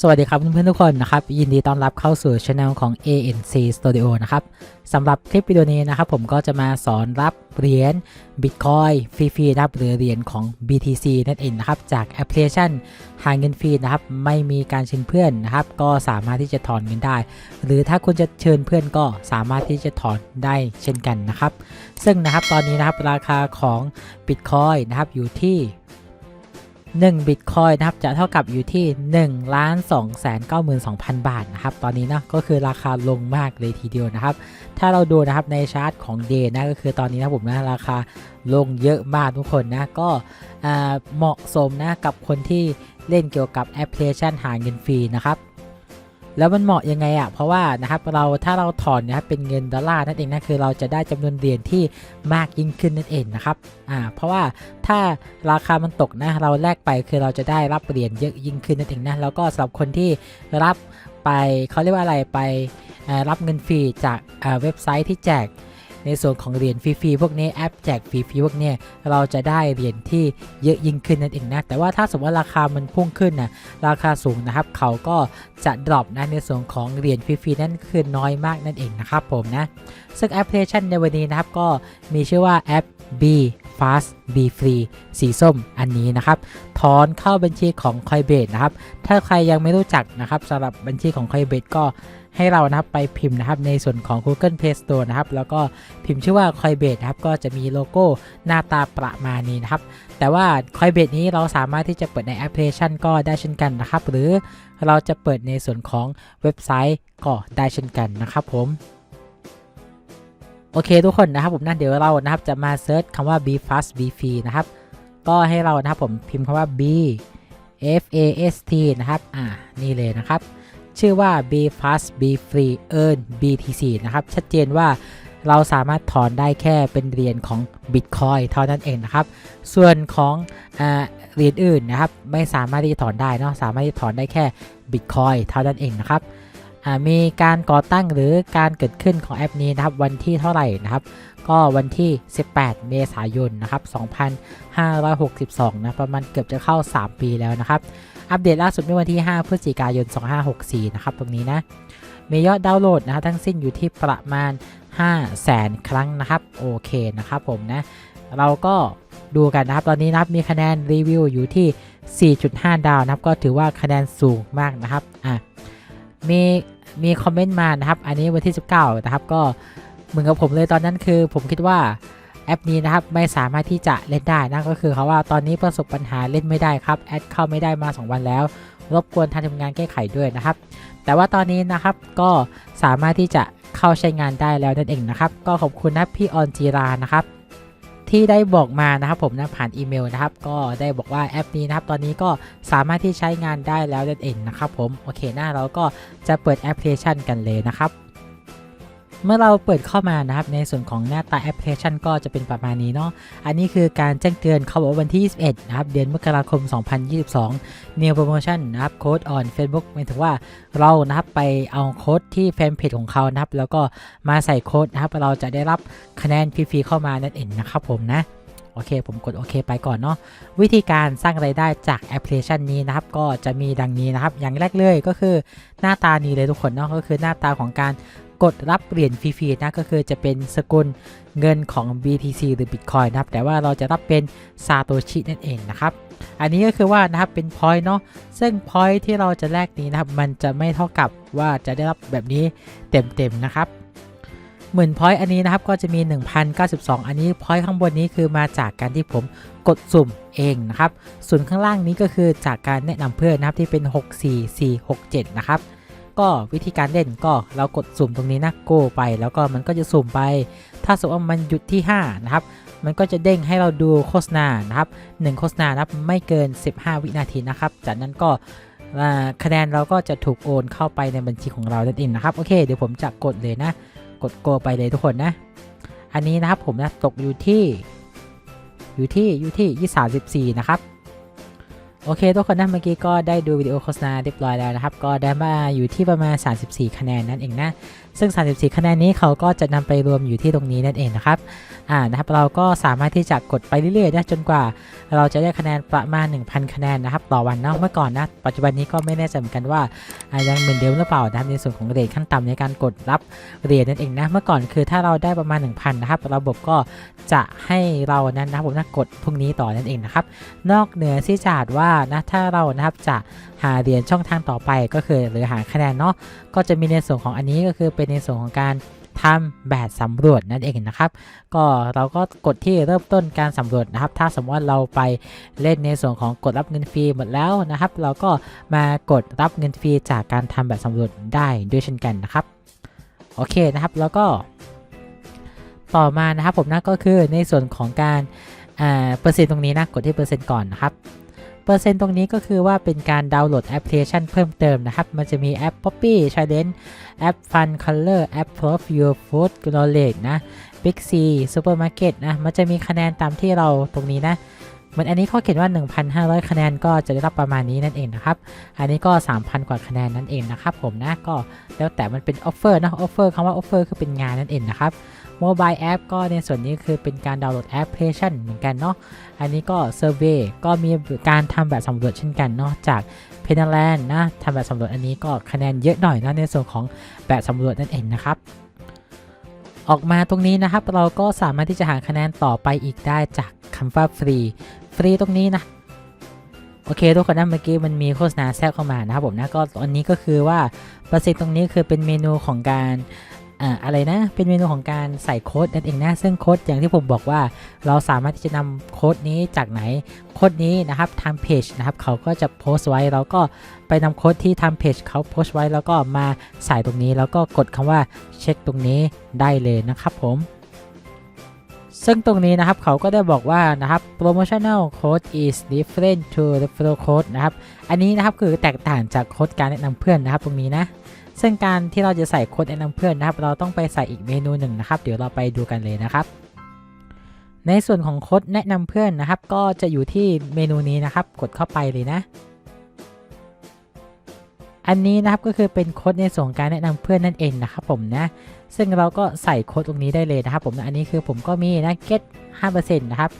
สวัสดีครับเพื่อนๆทุกคนนะครับ ยินดีต้อนรับเข้าสู่ช anel ของ ANC Studio นะครับสำหรับคลิปวิดีโอนี้นะครับ ผมก็จะมาสอนรับเหรียญ Bitcoin ฟรีๆนะครับหรือเหรียญของ BTC นั่นเองนะครับ จากแอปพลิเคชันหาเงินฟรีนะครับ ไม่มีการเชิญเพื่อนนะครับ ก็สามารถที่จะถอนเงินได้ หรือถ้าคุณจะเชิญเพื่อนก็สามารถที่จะถอนได้เช่นกันนะครับ ซึ่งนะครับตอนนี้นะครับราคาของ Bitcoin นะครับอยู่ที่ 1 Bitcoin นะครับจะเท่ากับอยู่ที่1ล้าน2แสน92,000บาทนะครับตอนนี้นะก็คือราคาลงมากเลยทีเดียวนะครับ ถ้าเราดูนะครับในชาร์ตของเดย์นะก็คือตอนนี้นะผมนะราคาลงเยอะมากทุกคนนะก็เหมาะสมนะกับคนที่เล่นเกี่ยวกับแอปพลิเคชันหาเงินฟรีนะครับ แล้วมันเหมาะยังไงอะ่ะเพราะว่านะครับเราถ้าเราถอนนะครับเป็นเงินดอลลาร์นั่นเองนะคือเราจะได้จำนวนเหรียญที่มากยิ่งขึ้นนั่นเองนะครับอ่าเพราะว่าถ้าราคามันตกนะเราแลกไปคือเราจะได้รับเหรียญเยอะยิ่งขึ้นนั่นเองนะแล้วก็สำหรับคนที่รับไปเขาเรียกว่าอะไรไปรับเงินฟรีจากเว็บไซต์ที่แจก ในส่วนของเหรียญฟรีๆพวกนี้แอปแจกฟรีๆพวกนี้เราจะได้เหรียญที่เยอะยิ่งขึ้นนั่นเองนะแต่ว่าถ้าสมมติว่าราคามันพุ่งขึ้นนะราคาสูงนะครับเขาก็จะดรอปนะในส่วนของเหรียญฟรีๆนั่นคือน้อยมากนั่นเองนะครับผมนะซึ่งแอปพลิเคชันในวันนี้นะครับก็มีชื่อว่าแอป B Fast B Free สีส้มอันนี้นะครับ ถอนเข้าบัญชีของ Coinbase นะครับ ถ้าใครยังไม่รู้จักนะครับสำหรับบัญชีของ Coinbase ก็ ให้เรานะครับไปพิมพ์นะครับในส่วนของ Google Play Store นะครับแล้วก็พิมพ์ชื่อว่า Coinbase นะครับก็จะมีโลโก้หน้าตาประมาณนี้นะครับ แต่ว่า Coinbase นี้เราสามารถที่จะเปิดในแอปพลิเคชันก็ได้เช่นกันนะครับ หรือเราจะเปิดในส่วนของเว็บไซต์ก็ได้เช่นกันนะครับผมโอเคทุกคนนะครับผมนะเดี๋ยวเรานะครับจะมาเซิร์ชคำว่า b fast b free นะครับก็ให้เรานะครับผมพิมพ์คำว่า b f a s t นะครับอ่านี่เลยนะครับ ชื่อว่า b fast b free earn btc นะครับ ชัดเจนว่าเราสามารถถอนได้แค่เป็นเหรียญของ Bitcoin เท่านั้นเองนะครับ ส่วนของเหรียญอื่นนะครับ ไม่สามารถที่จะถอนได้เนาะสามารถที่จะถอนได้แค่ Bitcoin เท่านั้นเองนะครับมีการก่อตั้งหรือการเกิดขึ้นของแอปนี้นะครับ วันที่เท่าไหร่นะครับ ก็วันที่ 18 เมษายนนะครับ 2562 นะประมาณเกือบจะเข้า 3 ปีแล้วนะครับ อัปเดตล่าสุดเมื่อวันที่ 5 พฤศจิกายน 2564 นะครับ ตรงนี้นะ มียอดดาวน์โหลดนะครับทั้งสิ้นอยู่ที่ประมาณ5แสนครั้งนะครับ โอเคนะครับผมนะ เราก็ดูกันนะครับ ตอนนี้นะครับมีคะแนนรีวิวอยู่ที่ 4.5 ดาวนะครับ ก็ถือว่าคะแนนสูงมากนะครับ อะ มีมีคอมเมนต์มานะครับ อันนี้วันที่ 19 นะครับ ก็เหมือนกับผมเลยตอนนั้นคือผมคิดว่า แอปนี้นะครับไม่สามารถที่จะเล่นได้นะก็คือเขาว่าตอนนี้ประสบปัญหาเล่นไม่ได้ครับแอดเข้าไม่ได้มา 2 วันแล้ว รบกวนทางทำงานแก้ไขด้วยนะครับ แต่ว่าตอนนี้นะครับก็สามารถที่จะเข้าใช้งานได้แล้วนั่นเองนะครับ ก็ขอบคุณนะพี่ออนจีรานะครับที่ได้บอกมานะครับผมนะผ่านอีเมลนะครับ ก็ได้บอกว่าแอปนี้นะครับ ตอนนี้ก็สามารถที่ใช้งานได้แล้วนั่นเองนะครับผมโอเคหน้าเราก็จะเปิดแอปพลิเคชันกันเลยนะครับ เมื่อเราเปิดเข้ามานะครับในส่วนของหน้าตาแอปพลิเคชันก็จะเป็นประมาณนี้เนาะอันนี้คือการแจ้งเตือนเขาบอกว่าวันที่ 21 นะครับ เดือนมกราคม 2022 New Promotion นะครับโค้ด on Facebook หมายถึงว่าเรานะครับไปเอาโค้ดที่แฟนเพจของเขานะครับ แล้วก็มาใส่โค้ดนะครับ เราจะได้รับคะแนนฟรีๆเข้ามานั่นเองนะครับผมนะโอเค ผมกดโอเคไปก่อนเนาะวิธีการสร้างไรายได้จากแอปพลิเคชันนี้นะครับ ก็จะมีดังนี้นะครับ อย่างแรกเลยก็คือหน้าตานี้เลยทุกคนเนาะก็คือหน้าตาของการ กดรับเหรียญฟรีๆนะก็คือจะเป็นสกุลเงินของ BTC หรือ Bitcoin นะครับ แต่ว่าเราจะรับเป็นซาโตชินั่นเองนะครับ อันนี้ก็คือว่านะครับเป็น point เนาะซึ่ง point ที่เราจะแลกนี้นะครับ มันจะไม่เท่ากับว่าจะได้รับแบบนี้เต็มๆนะครับหมื่นพอยต์อันนี้นะครับก็จะมี 1092 อันนี้พอยต์ข้างบนนี้คือมาจากการที่ผมกดสุ่มเองนะครับส่วนข้างล่างนี้ก็คือจากการแนะนำเพื่อนนะครับที่เป็น 64467 นะครับ ก็วิธีการเล่นก็เรากดสุ่มตรงนี้นะโกไป แล้วก็มันก็จะสุ่มไป ถ้าสมมติว่ามันหยุดที่ 5 นะครับ มันก็จะเด้งให้เราดูโฆษณานะครับ1โฆษณานะครับไม่เกิน 15 วินาทีนะครับ จากนั้นก็คะแนนเราก็จะถูกโอนเข้าไปในบัญชีของเรานั่นเองนะครับโอเคเดี๋ยวผมจะกดเลยนะ กดโกไปเลยทุกคนนะ อันนี้นะครับผมนะตกอยู่ที่อยู่ที่อยู่ที่ยี่สาสิบสี่นะครับ โอเคทุกคนนะเมื่อกี้ก็ได้ดูวิดีโอโฆษณาเรียบร้อยแล้วนะครับ ก็ได้มาอยู่ที่ประมาณ 34 คะแนนนั่นเองนะ ซึ่ง 34 คะแนนนี้เขาก็จะนำไปรวมอยู่ที่ตรงนี้นั่นเองนะครับอ่านะครับเราก็สามารถที่จะกดไปเรื่อยๆนะจนกว่า เราจะได้คะแนนประมาณ 1,000 คะแนนนะครับต่อวันเนาะเมื่อก่อนนะปัจจุบันนี้ก็ไม่แน่ใจเหมือนกันว่ายังเหมือนเดิมหรือเปล่านะครับในส่วนของเรียญขั้นต่ำในการกดรับเหรียญนั่นเองนะเมื่อก่อนคือถ้าเราได้ประมาณ 1,000นะครับระบบก็จะให้เรานั้นนะครับผมนะกดพวกนี้ต่อนั่นเองนะครับนอกเหนือที่จากว่านะถ้าเรานะครับจะหาเหรียญช่องทางต่อไปก็คือหรือหาคะแนนเนาะก็จะมีในส่วนของอันนี้ก็คือเป็นในส่วนของการทำแบบสำรวจนั่นเองนะครับ ก็เราก็กดที่เริ่มต้นการสำรวจนะครับ ถ้าสมมติว่าเราไปเล่นในส่วนของกดรับเงินฟรีหมดแล้วนะครับ เราก็มากดรับเงินฟรีจากการทำแบบสำรวจได้ด้วยเช่นกันนะครับโอเคนะครับแล้วก็ ต่อมานะครับผมนะก็คือในส่วนของการอ่าเปอร์เซ็นต์ตรงนี้นะกดที่เปอร์เซ็นต์ก่อนนะครับ เปอร์เซ็นต์ตรงนี้ก็คือว่าเป็นการดาวน์โหลดแอปพลิเคชันเพิ่มเติมนะครับ มันจะมีแอป Poppy Challenge แอป Fun Color แอป Proof Your Food Knowledge นะ Big C Supermarket นะมันจะมีคะแนนตามที่เราตรงนี้นะเหมือนอันนี้เขาเขียนว่า 1,500 คะแนนก็จะได้รับประมาณนี้นั่นเองนะครับ อันนี้ก็ 3,000 กว่าคะแนนนั่นเองนะครับผมนะ ก็แล้วแต่มันเป็นออฟเฟอร์นะออฟเฟอร์คำว่าออฟเฟอร์คือเป็นงานนั่นเองนะครับ โมบายแอปก็ในส่วนนี้คือเป็นการดาวน์โหลดแอปพลิเคชันเหมือนกันเนาะ อันนี้ก็เซอร์เวยก็มีการทำแบบสำรวจเช่นกันเนาะจากเพนแลนด์นะทำแบบสำรวจอันนี้ก็คะแนนเยอะหน่อยนะในส่วนของแบบสำรวจนั่นเองนะครับออกมาตรงนี้นะครับเราก็สามารถที่จะหาคะแนนต่อไปอีกได้จากคำว่าฟรี ฟรีตรงนี้นะ โอเคทุกคนนะเมื่อกี้มันมีโฆษณาแทรกเข้ามานะครับผมนะก็อันนี้ก็คือว่าปร์เซ็นต์ตรงนี้คือเป็นเมนูของการ อ่าอะไรนะ เป็นเมนูของการใส่โค้ดนั่นเองนะ ซึ่งโค้ดอย่างที่ผมบอกว่า เราสามารถที่จะนำโค้ดนี้จากไหน โค้ดนี้นะครับทางเพจนะครับเขาก็จะโพสต์ไว้ เราก็ไปนำโค้ดที่ทางเพจเขาโพสต์ไว้ แล้วก็มาใส่ตรงนี้ แล้วก็กดคำว่าเช็คตรงนี้ได้เลยนะครับผมซึ่งตรงนี้นะครับเขาก็ได้บอกว่านะครับ promotional code is different to the flow code นะครับ อันนี้นะครับคือแตกต่างจากโค้ดการแนะนำเพื่อนนะครับตรงนี้นะ ซึ่งการที่เราจะใส่โค้ดแนะนำเพื่อนนะครับ เราต้องไปใส่อีกเมนูหนึ่งนะครับ เดี๋ยวเราไปดูกันเลยนะครับ ในส่วนของโค้ดแนะนำเพื่อนนะครับ ก็จะอยู่ที่เมนูนี้นะครับ กดเข้าไปเลยนะ อันนี้นะครับก็คือเป็นโค้ดในส่วนการแนะนำเพื่อนนั่นเองนะครับผมนะ ซึ่งเราก็ใส่โค้ดตรงนี้ได้เลยนะครับ ผมนะอันนี้คือผมก็มีนะ get 5%นะครับ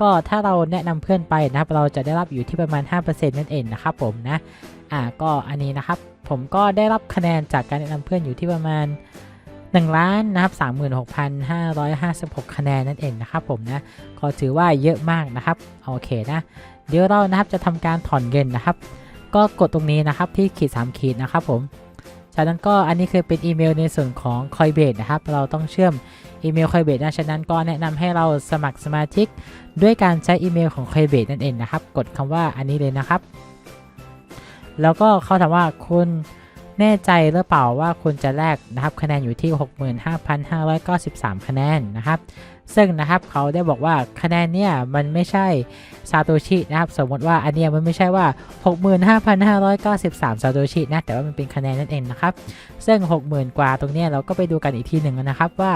ก็ถ้าเราแนะนำเพื่อนไปนะครับ เราจะได้รับอยู่ที่ประมาณ 5%นั่นเองนะครับผมนะ อ่าก็อันนี้นะครับ ผมก็ได้รับคะแนนจากการแนะนำเพื่อนอยู่ที่ประมาณ1ล้านนะครับ36,556 คะแนนนั่นเองนะครับผมนะก็ถือว่าเยอะมากนะครับโอเคนะเดี๋ยวเรานะครับจะทำการถอนเงินนะครับ ก็กดตรงนี้นะครับที่ขีด 3 ขีดนะครับผมจากนั้นก็อันนี้คือเป็นอีเมลในส่วนของ Coinbase นะครับ เราต้องเชื่อมอีเมล Coinbase นะฉะนั้นก็แนะนำให้เราสมัครสมาชิก ด้วยการใช้อีเมลของ Coinbase นั่นเองนะครับ กดคำว่าอันนี้เลยนะครับ แล้วก็เขาถามว่าคุณแน่ใจหรือเปล่าว่าคุณจะแลกนะครับคะแนนอยู่ที่ 65,593 คะแนนนะครับ ซึ่งนะครับเขาได้บอกว่าคะแนนเนี่ยมันไม่ใช่ซาโตชินะครับสมมติว่าอันเนี้ยมันไม่ใช่ว่า 65,593 ซาโตชินะแต่ว่ามันเป็นคะแนนนั่นเองนะครับ ซึ่ง 60,000 กว่าตรงเนี้ยเราก็ไปดูกันอีกทีหนึ่งนะครับว่า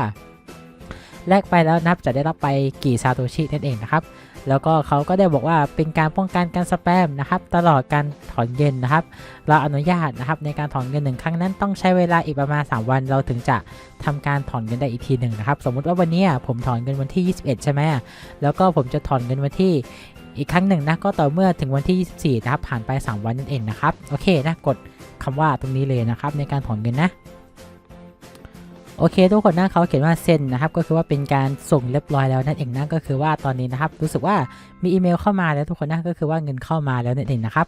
แลกไปแล้วนับจะได้รับไปกี่ซาโตชินั่นเองนะครับ แล้วก็เขาก็ได้บอกว่าเป็นการป้องกันการสแปมนะครับตลอดการถอนเงินนะครับ เราอนุญาตนะครับในการถอนเงินหนึ่งครั้งนั้นต้องใช้เวลาอีกประมาณ 3 วัน เราถึงจะทำการถอนเงินได้อีกทีหนึ่งนะครับ สมมุติว่าวันนี้ผมถอนเงินวันที่ 21 ใช่ไหมแล้วก็ผมจะถอนเงินวันที่อีกครั้งหนึ่งนะก็ต่อเมื่อถึงวันที่ 24 นะครับผ่านไป 3 วันนั่นเองนะครับโอเคนะกดคำว่าตรงนี้เลยนะครับในการถอนเงินนะ โอเค ทุกคนนะเขาเขียนว่าเซ็นนะครับก็คือว่าเป็นการส่งเรียบร้อยแล้วนั่นเองนะก็คือว่าตอนนี้นะครับรู้สึกว่ามีอีเมลเข้ามาแล้วทุกคนนะก็คือว่าเงินเข้ามาแล้วนั่นเองนะครับ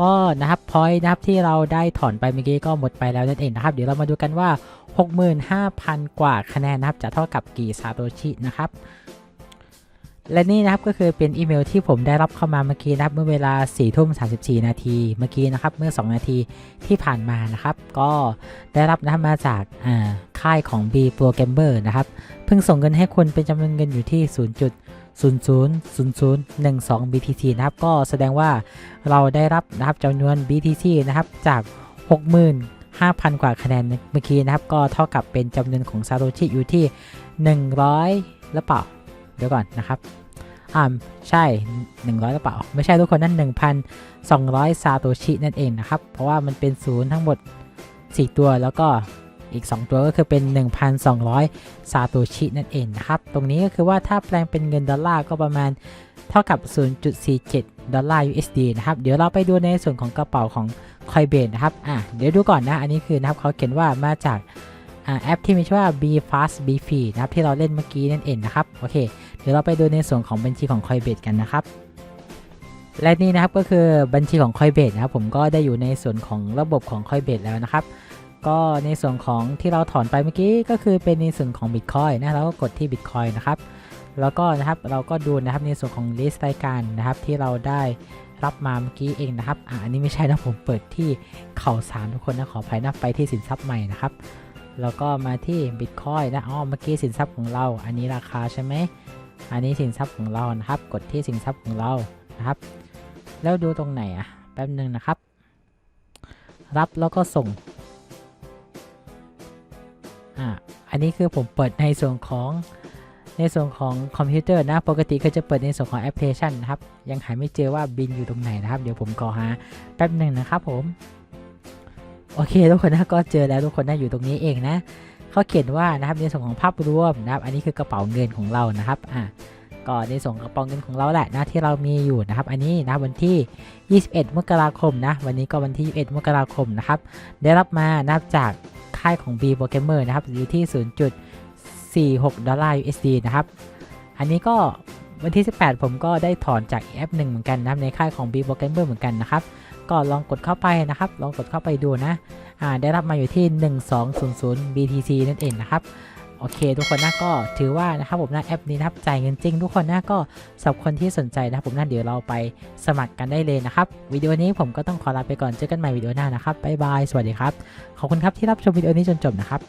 ก็นะครับพอยนะครับที่เราได้ถอนไปเมื่อกี้ก็หมดไปแล้วนั่นเองนะครับเดี๋ยวเรามาดูกันว่า 65,000 กว่าคะแนนนะครับจะเท่ากับกี่ซาโตชินะครับ และนี่นะครับก็คือเป็นอีเมลที่ผมได้รับเข้ามาเมื่อกี้นะครับเมื่อเวลา4ทุ่ม34นาทีเมื่อกี้นะครับเมื่อ 2 นาทีที่ผ่านมานะครับ ก็ได้รับนะครับมาจากค่ายของ B Programmer นะครับเพิ่งส่งเงินให้คุณเป็นจำนวนเงินอยู่ที่ 0.000012 BTC นะครับก็แสดงว่าเราได้รับนะครับจำนวน BTC นะครับจาก65,000 กว่าคะแนนเมื่อกี้นะครับ ก็เท่ากับเป็นจำนวนของซาโตชิอยู่ที่ 100หรือเปล่า เดี๋ยวก่อนนะครับอ่าใช่ 100หรือเปล่า ไม่ใช่ทุกคนนั่น 1,200 ซาโตชินั่นเองนะครับ เพราะว่ามันเป็นศูนย์ทั้งหมด 4 ตัวแล้วก็อีก 2 ตัวก็คือเป็น 1,200 ซาโตชินั่นเองนะครับ ตรงนี้ก็คือว่าถ้าแปลงเป็นเงินดอลลาร์ก็ประมาณเท่ากับ 0.47 ดอลลาร์ USD นะครับ เดี๋ยวเราไปดูในส่วนของกระเป๋าของ Coinbase นะครับ อะ เดี๋ยวดูก่อนนะ อันนี้คือนะครับเขาเขียนว่ามาจากอแอปที่มีชื่อว่า B Fast B Free นะครับที่เราเล่นเมื่อกี้นั่นเองนะครับ โอเค ดี๋ยวเราไปดูในส่วนของบัญชีของ Coinbase กันนะครับ และนี่นะครับก็คือบัญชีของ Coinbase นะครับผมก็ได้อยู่ในส่วนของระบบของ Coinbase แล้วนะครับ ก็ในส่วนของที่เราถอนไปเมื่อกี้ก็คือเป็นในส่วนของ Bitcoin นะเราก็กดที่ Bitcoin นะครับแล้วก็นะครับเราก็ดูนะครับในส่วนของ list รายการนะครับที่เราได้รับมาเมื่อกี้เองนะครับอ่าอันนี้ไม่ใช่นะผมเปิดที่เข่าสารทุกคนนะขออภัยนะไปที่สินทรัพย์ใหม่นะครับแล้วก็มาที่ Bitcoin นะอ๋อเมื่อกี้สินทรัพย์ของเรา อันนี้ราคาใช่ไหม อันนี้สินทรัพย์ของเรานะครับ กดที่สินทรัพย์ของเรานะครับ แล้วดูตรงไหนอะแป๊บหนึ่งนะครับ รับแล้วก็ส่งอ่าอันนี้คือผมเปิดในส่วนของในส่วนของคอมพิวเตอร์นะ ปกติก็จะเปิดในส่วนของแอปพลิเคชันนะครับ ยังหาไม่เจอว่าบินอยู่ตรงไหนนะครับ เดี๋ยวผมขอหาแป๊บหนึ่งนะครับผม โอเคทุกคนนะก็เจอแล้วทุกคนนะอยู่ตรงนี้เองนะ เขาเขียนว่านะครับในส่วนของภาพรวมนะครับ อันนี้คือกระเป๋าเงินของเรานะครับอะก็ในส่วนกระเป๋าเงินของเราแหละนะที่เรามีอยู่นะครับ อันนี้นะวันที่ 21 มกราคมนะ วันนี้ก็วันที่ 21 มกราคมนะครับ ได้รับมานับจากค่ายของ B p o k e m e r นะครับอยู่ที่ 0.46 ดอลลาร์ USD นะครับ อันนี้ก็วันที่ 18 ผมก็ได้ถอนจากแอปหนึ่งเหมือนกันนะครับในค่ายของ B p o k e m e r เหมือนกันนะครับ ก็ลองกดเข้าไปนะครับ ลองกดเข้าไปดูนะอ่าได้รับมาอยู่ที่ 1200 BTC นั่นเองนะครับโอเค ทุกคนนะก็ถือว่านะครับผมนะแอปนี้นะครับจ่ายเงินจริง ทุกคนนะก็สำหรับคนที่สนใจนะครับผมนะเดี๋ยวเราไปสมัครกันได้เลยนะครับวิดีโอนี้ผมก็ต้องขอลาไปก่อนเจอกันใหม่วิดีโอหน้านะครับบ๊ายบายสวัสดีครับขอบคุณครับที่รับชมวิดีโอนี้จนจบนะครับ